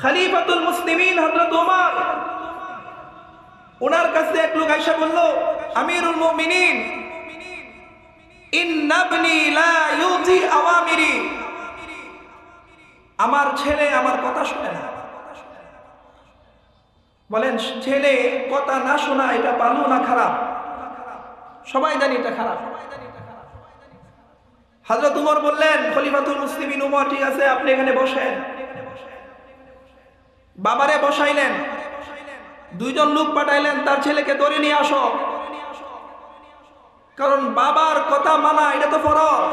খলিফাতুল মুসলিমিন হযরত ওমর। ওনার কাছে এক লোক আইসা বলল, আমিরুল মুমিনিন আমার ছেলে আমার কথা শুনে না। বলেন, ছেলে কথা না শোনা, এটা ভালো না খারাপ? সবাই জানি এটা খারাপ। হাজরত উমর বললেন, খলিফাতুল মুসলিমিন উমর ঠিক আছে, আপনি এখানে বসেন। বাবারে বসাইলেন। দুইজন লোক পাঠাইলেন, তার ছেলেকে ধরে নিয়ে আসো। কারণ বাবার কথা মানা, এটা তো ফরজ।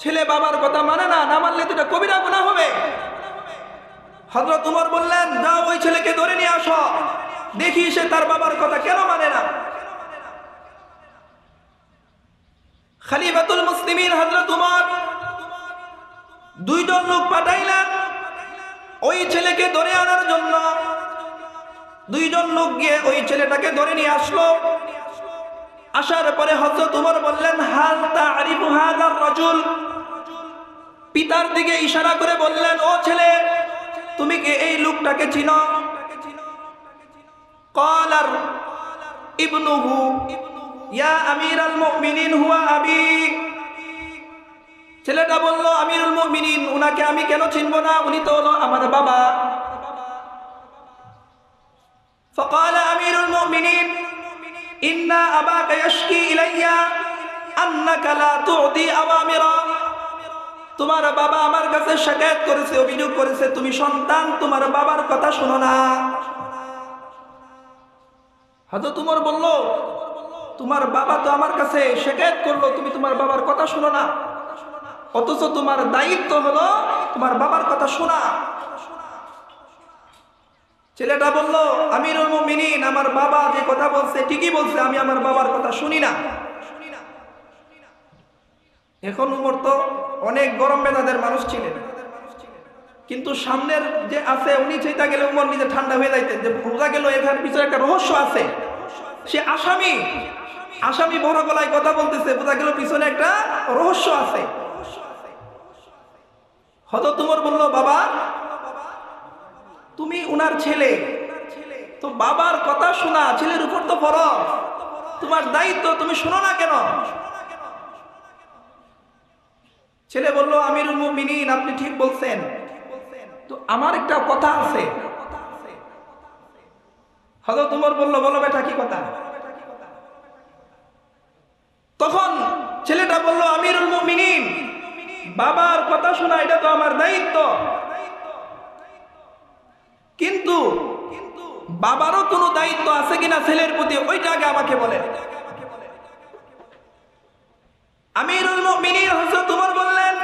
ছেলে বাবার কথা মানে না না মানলে তো এটা কবিরা গুণা হবে। হজরত উমর বললেন, যাও ওই ছেলেকে ধরে নিয়ে আসো। দেখি সে তার বাবার কথা কেন মানে না। খলিফাতুল মুসলিমিন হজরত উমর, দুইজন লোক পাঠাইলেন। ওই ছেলেকে ধরে আনার জন্য দুইজন লোক গিয়ে ওই ছেলেটাকে ধরে নিয়ে আসলো। আসার পরে হজরত উমর বললেন, হাল তা তারিফু হাদার রাজুল? পিতার দিকে ইশারা করে বললেন, ও ছেলে, তুমি কি এই লোকটাকে চিনো? কলার ইবনুহু, ইয়া আমিরাল মুমিনিন হুয়া আবি। ছেলেটা বলল আমিরুল মুমিনিন উনাকে আমি কেন চিনব না উনি তো হলো আমার বাবা فقال أمير المؤمنين إن أباك يشكي إلي أنك لا تعطي أوامرا তোমার বাবা আমার কাছে শিকায়ত করেছে অভিযোগ করেছে তুমি সন্তান তোমার বাবার কথা শোনো না হয়তো তোমার বলল তোমার বাবা তো আমার কাছে শিকায়ত করলো তুমি তোমার বাবার কথা শোনো না অথচ তোমার দায়িত্ব হলো তোমার বাবার কথা শোনা। ছেলেটা বলল, আমিরুল মুমিনিন, আমার বাবা যে কথা বলছে ঠিকই বলছে, আমি আমার বাবার কথা শুনি না। এখন উমর তো অনেক গরম মেধাদের মানুষ ছিলেন। কিন্তু সামনের যে আছে, উনি চাইতে গেলে উমর নিজে ঠান্ডা হয়ে যাইতেন। যে বোঝা গেল, এখানে পিছনে একটা রহস্য আছে। সে আসামি আসামি বড় গলায় কথা বলতেছে, বোঝা গেল পিছনে একটা রহস্য আছে। হয়তো তোমার বলল, বাবা, তুমি উনার ছেলে। তো বাবার কথা শোনা, ছেলের উপর তো ফরজ। তোমার দায়িত্ব, তুমি শোনো না কেন? ছেলে বলল, আমিরুল মুমিনিন, আপনি ঠিক বলছেন। তো আমার একটা কথা আছে। হয়তো তোমার বলল, বলো বেটা, কি কথা? তখন ছেলেটা বলল, আমিরুল মুমিনিন বাবার কথা শোনা, এটা তো আমার দায়িত্ব। কিন্তু বাবারও কোনো দায়িত্ব আছে কিনা ছেলের প্রতি, ওইটা আগে আমাকে বলেন আমিরুল মুমিনিন হযরত উমর বললেন,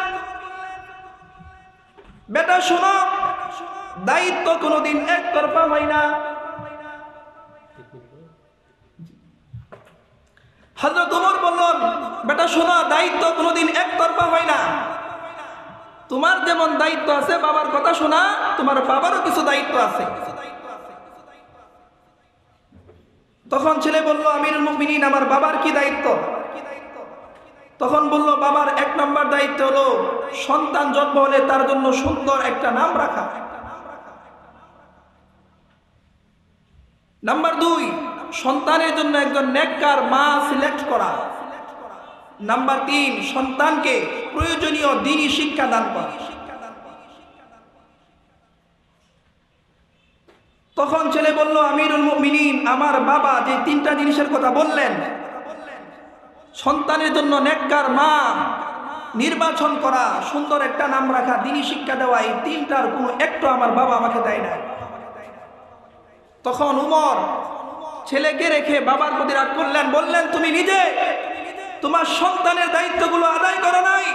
বেটা, শোনো, দায়িত্ব কোনোদিন একতরফা হয় না। হযরত উমর বললেন, বেটা, শোনো, দায়িত্ব কোনোদিন একতরফা হয় না। তোমার যেমন দায়িত্ব আছে, বাবার কথা শোনা, তোমার বাবারও কিছু দায়িত্ব আছে। তখন ছেলে বলল, আমিরুল মুমিনিন, আমার বাবার কি দায়িত্ব? তখন বলল, বাবার এক নম্বর দায়িত্ব হলো সন্তান জন্ম হলে তার জন্য সুন্দর একটা নাম রাখা। নাম্বার দুই, সন্তানের জন্য একজন নেককার মা সিলেক্ট করা। নাম্বার তিন, সন্তানকে প্রয়োজনীয় দিনই শিক্ষা দান করা। তখন ছেলে বলল, আমিরুল মুমিনিন, আমার বাবা যে তিনটা জিনিসের কথা বললেন, সন্তানের জন্য নেককার মা, নির্বাচন করা, সুন্দর একটা নাম রাখা, দিনই শিক্ষা দেওয়া, এই তিনটার কোনো একটু আমার বাবা আমাকে দেয় না তখন উমর ছেলেকে রেখে বাবার প্রতি রাগ করলেন, বললেন, তুমি নিজে তোমার সন্তানের দায়িত্বগুলো আদায় করো নাই।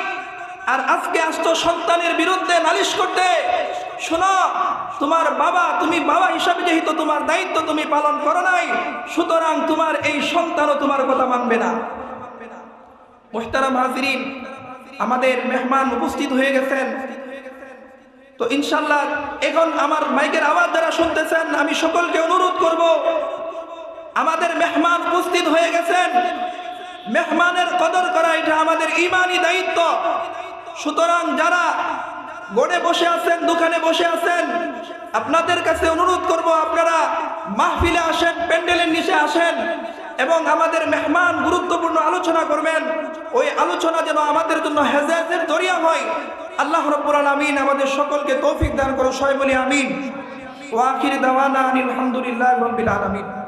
আর আজকে আসতো সন্তানের বিরুদ্ধে নালিশ করতে। শোনো, তোমার বাবা, তুমি বাবা হিসাবে যেহেতু তোমার দায়িত্ব তুমি পালন করো নাই, সুতরাং তোমার এই সন্তানও তোমার কথা মানবে না। মোহতারাম হাজিরিন, আমাদের মেহমান উপস্থিত হয়ে গেছেন। তো ইনশাল্লাহ, এখন আমার মাইকের আওয়াজ যারা শুনতেছেন, আমি সকলকে অনুরোধ করব, আমাদের মেহমান উপস্থিত হয়ে গেছেন। মেহমানের কদর করা, এটা আমাদের ইমানি দায়িত্ব। সুতরাং যারা গড়ে বসে আছেন, দোকানে বসে আছেন, আপনাদের কাছে অনুরোধ করব, আপনারা মাহফিলে আসেন, প্যান্ডেলের নিচে আসেন এবং আমাদের মেহমান গুরুত্বপূর্ণ আলোচনা করবেন। ওই আলোচনা যেন আমাদের জন্য হেজাজের দরিয়া হয়। আল্লাহ রব্বুল আলামিন আমাদের সকলকে তৌফিক দান করো সবাই বলি আমিন। ওয়াখির দাওয়ানা আনিল হামদুলিল্লাহ রাব্বিল আলামিন।